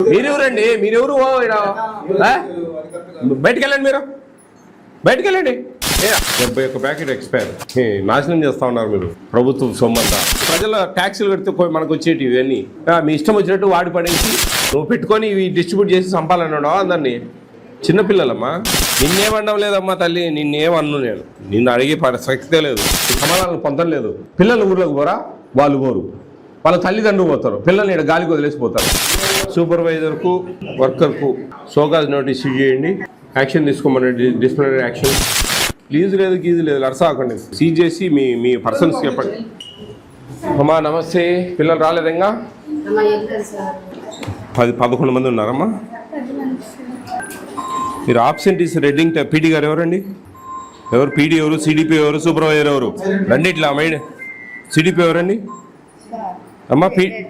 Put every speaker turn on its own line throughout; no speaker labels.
మీరెవరండి? మీరెవరు? ఓ ఈడ? వెళ్ళండి మీరు. బయటికి వెళ్ళండి ఏ, డెబ్బై ఒక్క ప్యాకెట్ ఎక్స్పైర్. నాశనం చేస్తా ఉన్నారు మీరు. ప్రభుత్వం సొమ్మంతా ప్రజల ట్యాక్సీలు కడితే మనకు వచ్చేటి ఇవన్నీ. మీ ఇష్టం వచ్చినట్టు వాడి పడేసి నువ్వు పెట్టుకొని ఇవి డిస్ట్రిబ్యూట్ చేసి సంపాలన్నాడు అందరినీ? చిన్నపిల్లలమ్మా నిన్నేమనడం లేదమ్మా తల్లి నిన్నేమన్ను నేను. నిన్ను అడిగే ప్రసక్తే లేదు. సమాధానం పొందడం లేదు. పిల్లలు ఊర్లోకి పోరా? వాళ్ళు పోరు. వాళ్ళ తల్లిదండ్రులు పోతారు. పిల్లల్ని ఇక్కడ గాలికి వదిలేసిపోతారు. సూపర్వైజర్కు వర్కర్కు సోకాజ్ నోటీస్ ఇష్యూ చేయండి. యాక్షన్ తీసుకోమని డిసిప్లినరీ యాక్షన్. లీజు లేదు గీజు లేదు అరసాకండి సీజ్ చేసి మీ మీ పర్సన్స్ చెప్పండి అమ్మా నమస్తే. పిల్లలు రాలేదంగా పది పదకొండు మంది ఉన్నారమ్మా. మీరు ఆబ్సెంటీస్ రెడ్డింగ్ పీడీ గారు ఎవరండి? ఎవరు పీడీ ఎవరు సిడిపి ఎవరు సూపర్వైజర్ ఎవరు? రండి ఇట్లా మైండ్ సిడిపి ఎవరండి? అమ్మా పీ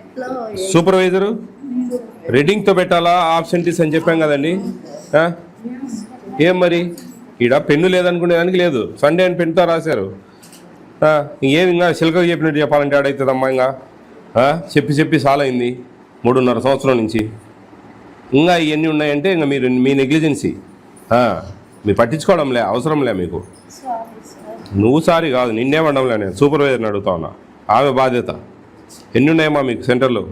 సూపర్వైజరు రెడ్డింగ్తో పెట్టాలా? ఆబ్సెంటీస్ అని చెప్పాం కదండి? ఏం మరి? ఈడ పెన్ను లేదనుకునే దానికి లేదు. సండే అని పెన్నుతో రాశారు. ఆ, ఇంకేం ఇంకా సిల్కర్ చెప్పినట్టు చెప్పాలంటే ఆడవుతుందమ్మా ఇంకా? చెప్పి చెప్పి అయింది మూడున్నర సంవత్సరం నుంచి. ఇంకా ఇవన్నీ ఉన్నాయంటే ఇంకా మీరు మీ నెగ్లిజెన్సీ. మీరు పట్టించుకోవడంలే అవసరంలే మీకు. నువ్వు సారి కాదు నిన్నేమనడంలే నేను. సూపర్వైజర్ని అడుగుతా ఉన్నా. ఆమె బాధ్యత. ఎన్ని ఉన్నాయమ్మా మీకు సెంటర్లో?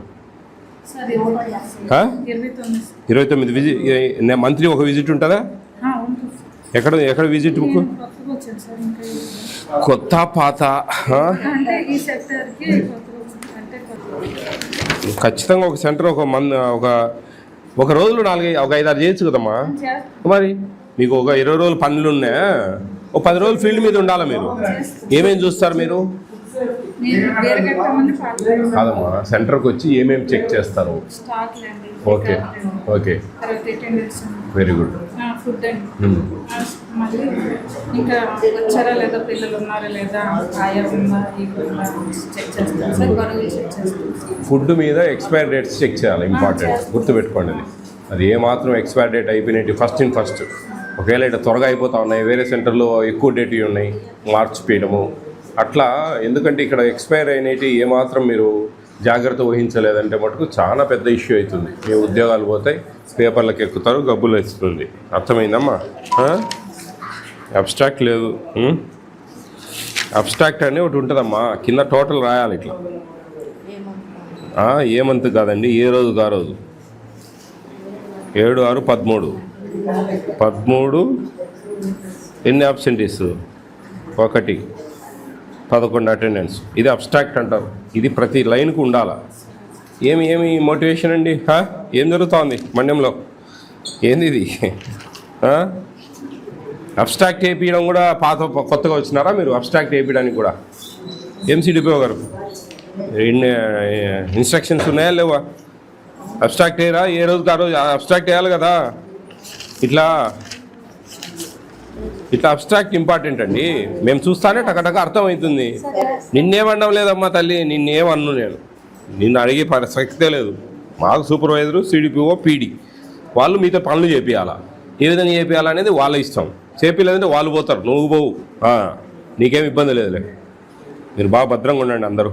ఇరవై
తొమ్మిది.
విజిట్ మంత్లీ ఒక విజిట్ ఉంటుందా. ఎక్కడ ఎక్కడ విజిట్ బుక్? కొత్త పాత ఖచ్చితంగా ఒక సెంటర్ ఒక మంది ఒక ఒక రోజులో నాలుగు ఒక ఐదారు చేయొచ్చు కదమ్మా. మరి మీకు ఒక ఇరవై రోజులు పనులు ఉన్నాయా? ఒక పది రోజులు ఫీల్డ్ మీద ఉండాలి మీరు? ఏమేమి చూస్తారు మీరు? కాదమ్మా సెంటర్కి వచ్చి ఏమేమి చెక్ చేస్తారు? Okay okay. Very good.
Food అండి ఆ, మళ్ళీ ఇంకా వచ్చారా లేదా పిల్లలు ఉన్నారా లేదా ఆయా ఉందా ఈ ఉందా చెక్ చేస్తాను సార్ గొడవలు చెక్ చేస్తాను
ఫుడ్ మీద ఎక్స్పైర్ డేట్స్ చెక్ చేయాలి ఇంపార్టెంట్. గుర్తుపెట్టుకోండి అది. అది ఏమాత్రం ఎక్స్పైర్ డేట్ అయిపోయినట్టు ఫస్ట్ ఇన్ ఫస్ట్. ఒకవేళ ఇట్లా త్వరగా అయిపోతా ఉన్నాయి వేరే సెంటర్లో ఎక్కువ డేట్ ఉన్నాయి మార్చిపోయడము అట్లా ఎందుకంటే ఇక్కడ ఎక్స్పైర్ అయినవి ఏమాత్రం మీరు జాగ్రత్త వహించలేదంటే మటుకు చాలా పెద్ద ఇష్యూ అవుతుంది. మీ ఉద్యోగాలు పోతాయి పేపర్లకు ఎక్కుతారు గబ్బులు వేస్తుంది అర్థమైందమ్మా? అబ్స్ట్రాక్ట్ లేదు. అబ్స్ట్రాక్ట్ అని ఒకటి ఉంటుందమ్మా. కింద టోటల్ రాయాలి ఇట్లా. ఏ మంత్ కాదండి ఏ రోజు కా రోజు? ఏడు ఆరు పదమూడు. పదమూడు ఎన్ని ఆబ్సెంటీస్ ఒకటి. పదకొండు అటెండెన్స్ ఇది అబ్స్ట్రాక్ట్ అంటారు. ఇది ప్రతి లైన్కు ఉండాలా? ఏమి ఏమి మోటివేషన్ అండి? హా? ఏం జరుగుతోంది మండ్యంలో? ఏంది ఇది? అబ్స్ట్రాక్ట్ వేయించడం కూడా పాత కొత్తగా వచ్చినారా మీరు? అబ్స్ట్రాక్ట్ వేయించడానికి కూడా? ఎంసీడీపీఓ గారు. ఇన్స్ట్రక్షన్స్ ఉన్నాయా లేవా? అబ్స్ట్రాక్ట్ అయ్యారా ఏ రోజుకి ఆ రోజు అబ్స్ట్రాక్ట్ వేయాలి కదా? ఇట్లా ఇట్లా అబ్స్ట్రాక్ట్ ఇంపార్టెంట్ అండి. మేము చూస్తానే టకటక అర్థమవుతుంది. నిన్నేమనడం లేదమ్మా తల్లి నిన్నేమన్ను నేను? నిన్ను అడిగే ప్రసక్తే లేదు. మాకు సూపర్వైజరు సిడిపిఓ పీడి వాళ్ళు మీతో పనులు చేపియాలా? ఏ విధంగా చేపియాలా అనేది వాళ్ళ ఇష్టం. చేపిలేదంటే వాళ్ళు పోతారు. నువ్వు పోవు. నీకేం ఇబ్బంది లేదులే. మీరు బాగా భద్రంగా ఉండండి అందరూ.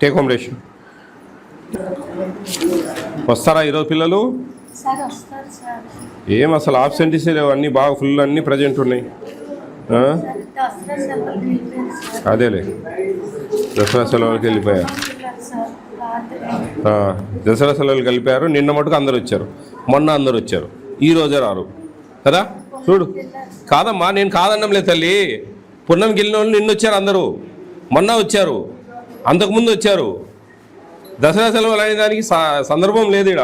టేక్ హోమ్ రేషన్ వస్తారా ఈరోజు పిల్లలు?
సార్ వస్తారు సార్.
ఏం అసలు ఆబ్సెంటీస్ లేవు అన్నీ బాగా ఫుల్ అన్నీ ప్రజెంట్ ఉన్నాయి.
దసరా వెళ్ళిపోయారు
అదేలే. దసరా సెలవులకి వెళ్ళిపోయారు. దసరా సెలవులు కలిపారు. నిన్న మటుకు అందరు వచ్చారు. మొన్న అందరు వచ్చారు. ఈ రోజే రారు. కదా? చూడు. కాదమ్మా నేను కాదన్నం లేదు తల్లి. పున్నంకి వెళ్ళిన వాళ్ళు నిన్న వచ్చారు అందరూ. మొన్న వచ్చారు. అంతకుముందు వచ్చారు. దసరా సెలవులు అనే దానికి సందర్భం లేదు ఇడ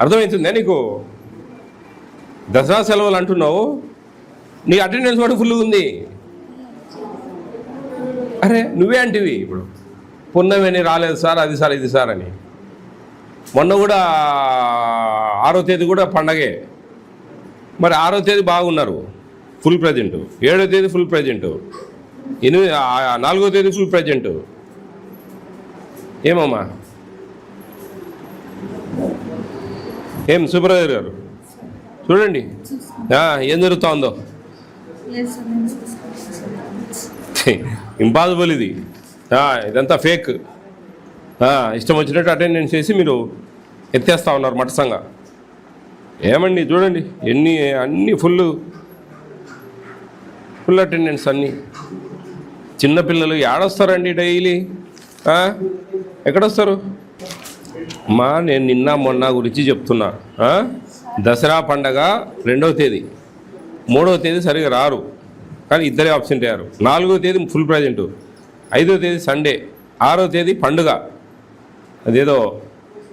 అర్థమవుతుందా నీకు? దసరా సెలవులు అంటున్నావు? నీ అటెండెన్స్ కూడా ఫుల్గా ఉంది. అరే నువ్వే అంటివి ఇప్పుడు. పున్నమని రాలేదు సార్ అది సార్ ఇది సార్ అని. మొన్న కూడా ఆరో తేదీ కూడా పండగే. మరి ఆరో తేదీ బాగున్నారు. Full present. ఏడో తేదీ ఫుల్ ప్రజెంట్. ఎనిమిది నాలుగో తేదీ ఫుల్ ప్రజెంట్. ఏమమ్మా? ఏం సూపర్వైజర్ గారు? చూడండి. ఏం జరుగుతోందో? ఇంపాసిబుల్ ఇది. ఇదంతా ఫేక్ ఇష్టం వచ్చినట్టు అటెండెన్స్ చేసి మీరు ఎత్తేస్తా ఉన్నారు మటసంగా ఏమండి చూడండి ఎన్ని అన్ని ఫుల్ ఫుల్ అటెండెన్స్ అన్నీ. చిన్నపిల్లలు ఏడొస్తారండి డైలీ? ఎక్కడొస్తారు? మా నేను నిన్న మొన్న గురించి చెప్తున్నా? దసరా పండగ రెండవ తేదీ. మూడవ తేదీ సరిగా రారు. కానీ ఇద్దరే ఆబ్సెంట్ అయ్యారు. నాలుగో తేదీ ఫుల్ ప్రజెంట్ ఐదో తేదీ సండే ఆరో తేదీ పండుగ. అదేదో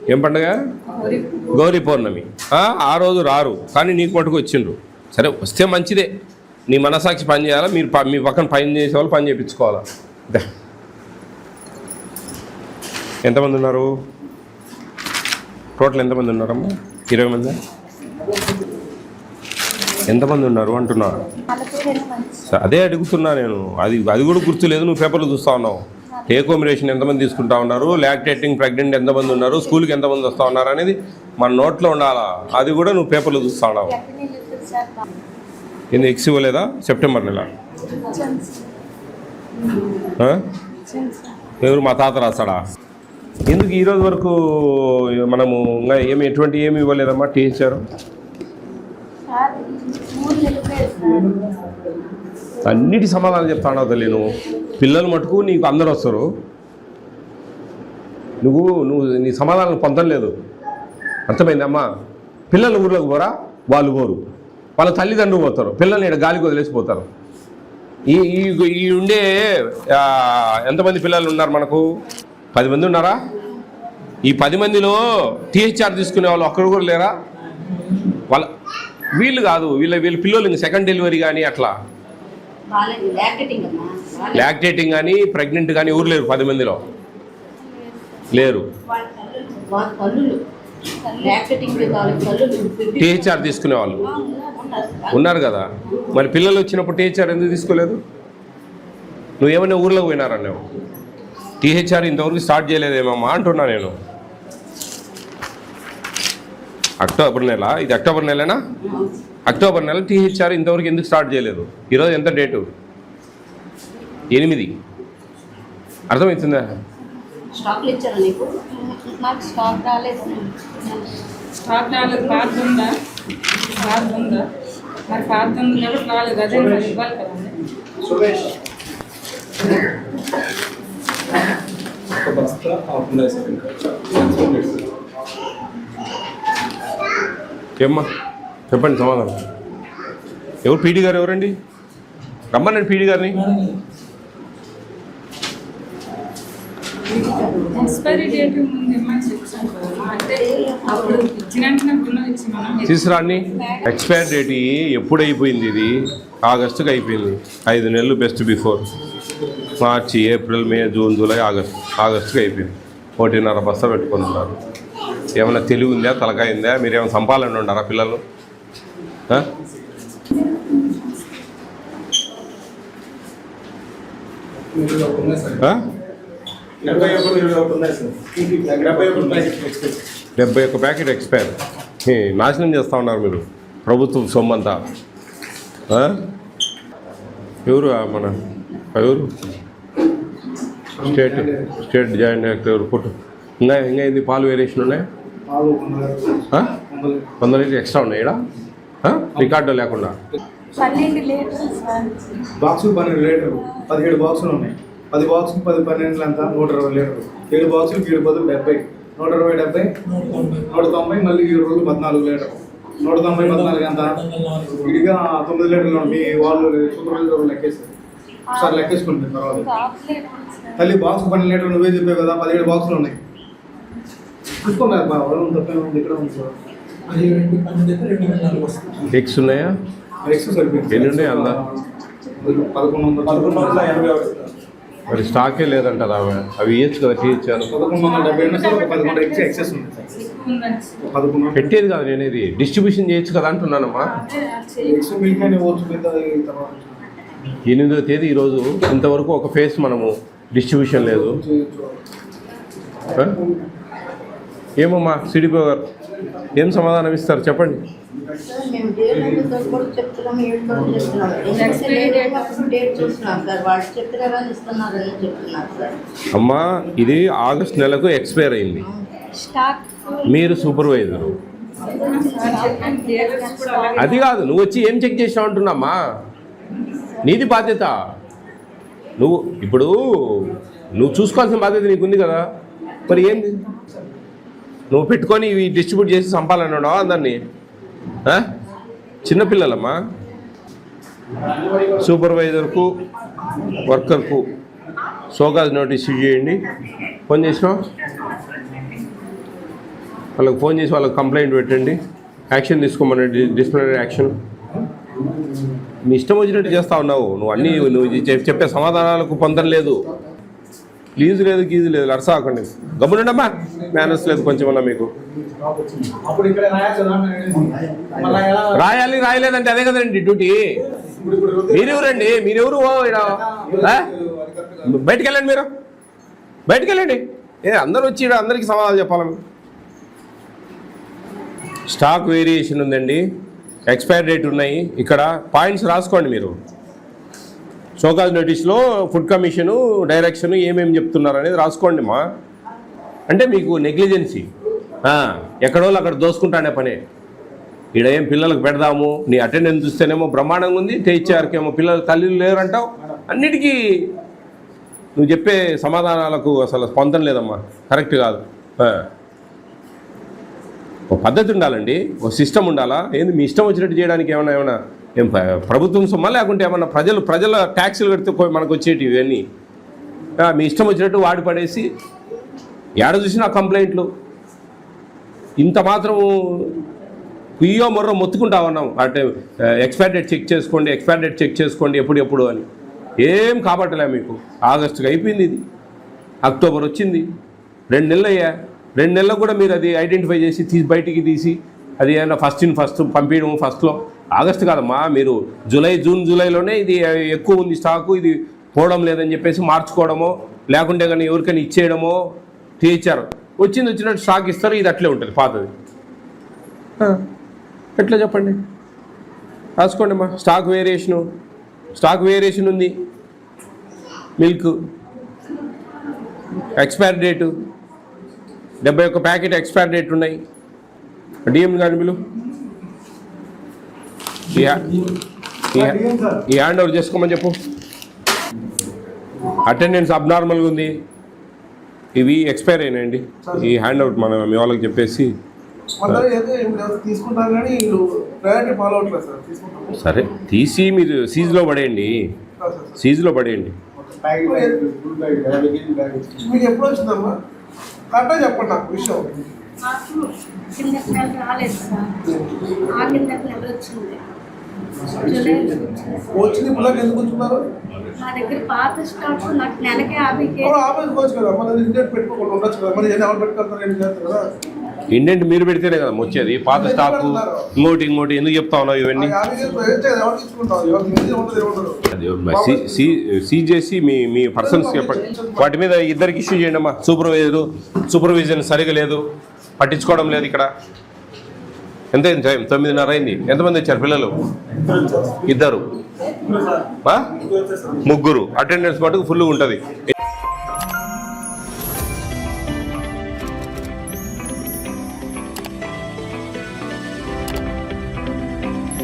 ఏం పండుగ?
గౌరీ
పౌర్ణమి. ఆ, రోజు రారు. కానీ నీకు మటుకు వచ్చిండ్రు. సరే వస్తే మంచిదే. నీ మనసాక్షి పని చేయాలా? మీరు ప- మీ పక్కన పని చేసే వాళ్ళు పని చేయించుకోవాలా ఎంతమంది ఉన్నారు? టోటల్ ఎంతమంది ఉన్నారమ్మా? ఇరవై మంది? ఎంతమంది ఉన్నారు అంటున్నా. అదే అడుగుతున్నా నేను. అది అది కూడా గుర్తులేదు నువ్వు పేపర్లు చూస్తా ఉన్నావు. టేక్ హోమ్ రేషన్ ఎంతమంది తీసుకుంటా ఉన్నారు లాక్టేటింగ్ ప్రెగ్నెంట్ ఎంతమంది ఉన్నారు స్కూల్కి ఎంతమంది వస్తూ ఉన్నారు అనేది మన నోట్లో ఉండాలా? అది కూడా నువ్వు పేపర్లు చూస్తా ఉన్నావు.
ఎక్కడి
ఏంది ఎక్స్ ఇవ్వలేదా? సెప్టెంబర్ నెల. ఎవరు మా తాత రాస్తాడా? ఎందుకు ఈరోజు వరకు మనము ఇంకా ఏమి ఎటువంటి ఏమి ఇవ్వలేదమ్మా టీచర్
సార్ ఊరు వెళ్ళిపోయారు సార్
అన్నిటి సమాధానం చెప్తా ఉన్నావు తల్లి నువ్వు. పిల్లలు మటుకు నీకు అందరు వస్తారు. నువ్వు నువ్వు నీ సమాధానం పొందలేదు అర్థమైందమ్మా పిల్లలు ఊర్లోకి పోరా వాళ్ళు పోరు. వాళ్ళ తల్లిదండ్రులు పోతారు. పిల్లల్ని ఇక్కడ గాలికి వదిలేసిపోతారు. ఈ ఈ ఉండే ఎంతమంది పిల్లలు ఉన్నారు మనకు? పది మంది ఉన్నారా? ఈ పది మందిలో టీహెచ్ఆర్ తీసుకునే వాళ్ళు ఒక్కరు కూడా లేరా? వాళ్ళ వీళ్ళు కాదు వీళ్ళ వీళ్ళ పిల్లలు ఇంక సెకండ్ డెలివరీ కానీ అట్లా
లాక్టేటింగ్
కానీ ప్రెగ్నెంట్ కానీ ఊరు లేరు పది మందిలో. లేరు. టీహెచ్ఆర్ తీసుకునే వాళ్ళు.
ఉన్నారు,
కదా. మరి పిల్లలు వచ్చినప్పుడు టీహెచ్ఆర్ ఎందుకు తీసుకోలేదు? నువ్వేమైనా ఊర్లోకి పోయినారన్నావు? టీహెచ్ఆర్ ఇంతవరకు స్టార్ట్ చేయలేదేమమ్మా అంటున్నా నేను. అక్టోబర్ నెల. ఇది అక్టోబర్ నెలనా? అక్టోబర్ నెల టీహెచ్ఆర్ ఇంతవరకు ఎందుకు స్టార్ట్ చేయలేదు? ఈరోజు ఎంత డేటు? ఎనిమిది. అర్థమవుతుందా
ఒక బస్తా ఉన్నాయి సార్ ఇంకా ట్రాన్స్పోర్ట్ సార్
ఏమ్మా? చెప్పండి సమాధానం. ఎవరు పీడీ గారు ఎవరండి? రమ్మనండి పీడీ గారిని. తీసుకురాండి. ఎక్స్పైర్ డేట్ ఎప్పుడు అయిపోయింది ఇది? ఆగస్టుకి అయిపోయింది. ఐదు నెలలు best before March April May June July August. ఆగస్టుకి అయిపోయింది. ఒకటిన్నర బస్తా పెట్టుకొని ఉన్నారు. ఏమైనా తెలివి ఉందా? తలకాయ ఉందా? మీరు ఏమైనా సంపాలని ఉండారా పిల్లలు
డెబ్బై ప్యాకెట్
ఒక్క ప్యాకెట్ ఎక్స్పైర్. నాశనం చేస్తూ ఉన్నారు మీరు. ప్రభుత్వం సొమ్మంతా. ఎవరు మన ఎవరు? స్టేట్ స్టేట్ జాయింట్ డైరెక్టర్ ఎవరు? పుట్టు. ఇంకా ఇంకా ఇది పాలు వేరియేషన్ ఉన్నాయి? వంద లీటర్ ఎక్స్ట్రా ఉన్నాయి ఇక్కడ? రికార్డు లేకుండా.
బాక్సులు పన్నెండు లీటర్లు పదిహేడు బాక్సులు ఉన్నాయి. పది బాక్సులు పది పన్నెండు అంతా నూట ఇరవై లీటర్లు. ఏడు బాక్సులు ఏడు పదులు డెబ్బై. నూట ఇరవై డెబ్బై నూట తొంభై మళ్ళీ ఏడు రోజులు పద్నాలుగు లీటర్లు. నూట తొంభై పద్నాలుగు ఎంత? ఇదిగా తొమ్మిది లీటర్లు ఉన్నాయి. మీ వాళ్ళు సూపర్వైజర్ లెక్కేస్తారు ఒకసారి లెక్కేసుకుంటుంది తర్వాత తల్లి బాక్స్ పన్నెండు లీటర్లు నువ్వే చెప్పావు కదా పదిహేడు బాక్సులు ఉన్నాయి. చూసుకోలేదు బాబు తప్పే ఉంది ఇక్కడ ఉంది సార్.
ఎగ్స్ ఉన్నాయా?
ఎక్స్ సరిపోయింది
ఎన్ని ఉన్నాయి అందా?
పదకొండు వందల పదకొండు వందల ఎనభై ఒకటి
మరి స్టాకే లేదంటారా ఆమె. అవి ఇవ్వచ్చు కదా
పదకొండు వందల
పెట్టేది కాదు నేను ఇది. డిస్ట్రిబ్యూషన్ చేయొచ్చు కదా అంటున్నానమ్మా. ఎనిమిదో తేదీ ఈరోజు. ఇంతవరకు ఒక ఫేస్ మనము డిస్ట్రిబ్యూషన్ లేదు. ఆ? ఏమమ్మా సిడిపో గారు. ఏం సమాధానం ఇస్తారు చెప్పండి. అమ్మా ఇది ఆగస్ట్ నెలకు ఎక్స్పైర్ అయింది.
స్టాక్
మీరు సూపర్వైజర్ అది కాదు నువ్వు వచ్చి ఏం చెక్ చేసావు అంటున్నామ్మా? నీది బాధ్యత. నువ్వు ఇప్పుడు నువ్వు చూసుకోవాల్సిన బాధ్యత నీకుంది కదా. మరి ఏంది? నువ్వు పెట్టుకొని ఇవి డిస్ట్రిబ్యూట్ చేసి చంపాలని ఉన్నావా అందరినీ చిన్నపిల్లలమ్మా సూపర్వైజర్కు వర్కర్కు సోకాజ్ నోటీస్ ఇష్యూ చేయండి ఫోన్ చేసినా వాళ్ళకి ఫోన్ చేసి వాళ్ళకి కంప్లైంట్ పెట్టండి. యాక్షన్ తీసుకోమనండి డిస్ప్లినరీ యాక్షన్ నీ ఇష్టం వచ్చినట్టు చేస్తా ఉన్నావు. నువ్వు అన్నీ నువ్వు చెప్పే సమాధానాలకు పొందడం లేదు ప్లీజ్ లేదు గీజు లేదు అరసాకండి గమ్మునుండమ్మా. మేనర్స్ లేదు కొంచెం అన్నా మీకు.
ఇక్కడ రాయాలి
రాయలేదంటే అదే కదండి డ్యూటీ. మీరెవరండి? మీరెవరు? ఓ ఆ? బయటికి వెళ్ళండి మీరు. బయటికి వెళ్ళండి ఏ అందరూ వచ్చి ఈడ అందరికీ సమాధానం చెప్పాలి స్టాక్ వేరియేషన్ ఉందండి. ఎక్స్పైర్ డేట్ ఉన్నాయి. ఇక్కడ పాయింట్స్ రాసుకోండి మీరు. సోకాజ్ నోటీస్లో ఫుడ్ కమిషను డైరెక్షన్ ఏమేమి చెప్తున్నారు అనేది రాసుకోండి మా. అంటే మీకు నెగ్లిజెన్సీ. ఎక్కడో అక్కడ దోసుకుంటానే పనే. ఈడ ఏం పిల్లలకు పెడదాము? నీ అటెండెన్స్ చూస్తేనేమో బ్రహ్మాండంగా ఉంది ఏమో పిల్లలు తల్లిలు లేరంటావు. అన్నిటికీ నువ్వు చెప్పే సమాధానాలకు అసలు స్పందన లేదమ్మా. కరెక్ట్ కాదు. ఒక పద్ధతి ఉండాలండి. ఒక సిస్టమ్ ఉండాలా? ఏంది మీ ఇష్టం వచ్చినట్టు చేయడానికి ఏమైనా ఏమైనా ఏం ప్రభుత్వం సొమ్మ లేకుంటే ఏమన్నా ప్రజలు ప్రజల ట్యాక్సులు కడితే మనకు వచ్చేటివి ఇవన్నీ. మీ ఇష్టం వచ్చినట్టు వాడి పడేసి ఏడ చూసినా కంప్లైంట్లు. ఇంత మాత్రం కుయ్యో మొర్రో మొత్తుకుంటా ఉన్నాం. అంటే ఎక్స్పైర్ డేట్ చెక్ చేసుకోండి ఎక్స్పైర్ డేట్ చెక్ చేసుకోండి ఎప్పుడు ఎప్పుడు అని. ఏం కాబట్టలే మీకు. ఆగస్టుకి అయిపోయింది ఇది. అక్టోబర్ వచ్చింది. రెండు నెలలు అయ్యా. రెండు నెలలకు కూడా మీరు అది ఐడెంటిఫై చేసి తీసి బయటికి తీసి అది ఏమైనా ఫస్ట్ ఇన్ ఫస్ట్ పంపించడం ఫస్ట్లో ఆగస్టు కాదమ్మా మీరు జూలై జూన్ జూలైలోనే ఇది ఎక్కువ ఉంది స్టాకు ఇది పోవడం లేదని చెప్పేసి మార్చుకోవడమో లేకుంటే కానీ ఎవరికైనా ఇచ్చేయడమో తీర్చారు. వచ్చింది వచ్చినట్టు స్టాక్ ఇస్తారు ఇది అట్లే ఉంటుంది పాతది. ఎట్లా చెప్పండి? రాసుకోండి అమ్మా స్టాక్ వేరియేషను స్టాక్ వేరియేషన్ ఉంది. మిల్క్ ఎక్స్పైర్ డేటు డెబ్బై ఒక్క ప్యాకెట్ ఎక్స్పైర్ డేట్ ఉన్నాయి. డిఎం గారి ఈ హ్యా- ఈ హ్యా- ఈ హ్యాండ్ ఓవర్ చేసుకోమని చెప్పు. అటెండెన్స్ అబ్నార్మల్గా ఉంది. ఇవి ఎక్స్పైర్ అయినాయండి. ఈ హ్యాండ్ అవుట్ మనం మీ వాళ్ళకి చెప్పేసి.
సార్.
తీసి మీరు సీజ్లో పడేయండి. సీజ్లో పడేయండి.
చెప్పండి పిల్లలకి ఎందుకు ఉంచుకున్నారు?
నా దగ్గర పాత స్టాక్ నాకు నెలకి యాభై
ఆపేసుకోవచ్చు కదా. పెట్టుకోకుండా ఉండొచ్చు కదా. మరి ఎవరు పెట్టుకుంటారు? ఏం చేస్తారు కదా?
ఇండెంట్ మీరు పెడితేనే కదా వచ్చేది. పాత స్టాక్ ఇంకోటి ఇంకోటి ఎందుకు చెప్తా ఉన్నావు ఇవన్నీ? మరి సీజ్ చేసి మీ మీ పర్సన్స్ చెప్పండి వాటి మీద ఇద్దరికి ఇష్యూ చేయండి అమ్మా. సూపర్వైజరు సూపర్విజన్ సరిగా లేదు. పట్టించుకోవడం లేదు ఇక్కడ. ఎంత అయింది టైం? తొమ్మిదిన్నర అయింది. ఎంతమంది వచ్చారు పిల్లలు? ఇద్దరు? ముగ్గురు. అటెండెన్స్ మటుకు ఫుల్ ఉంటుంది.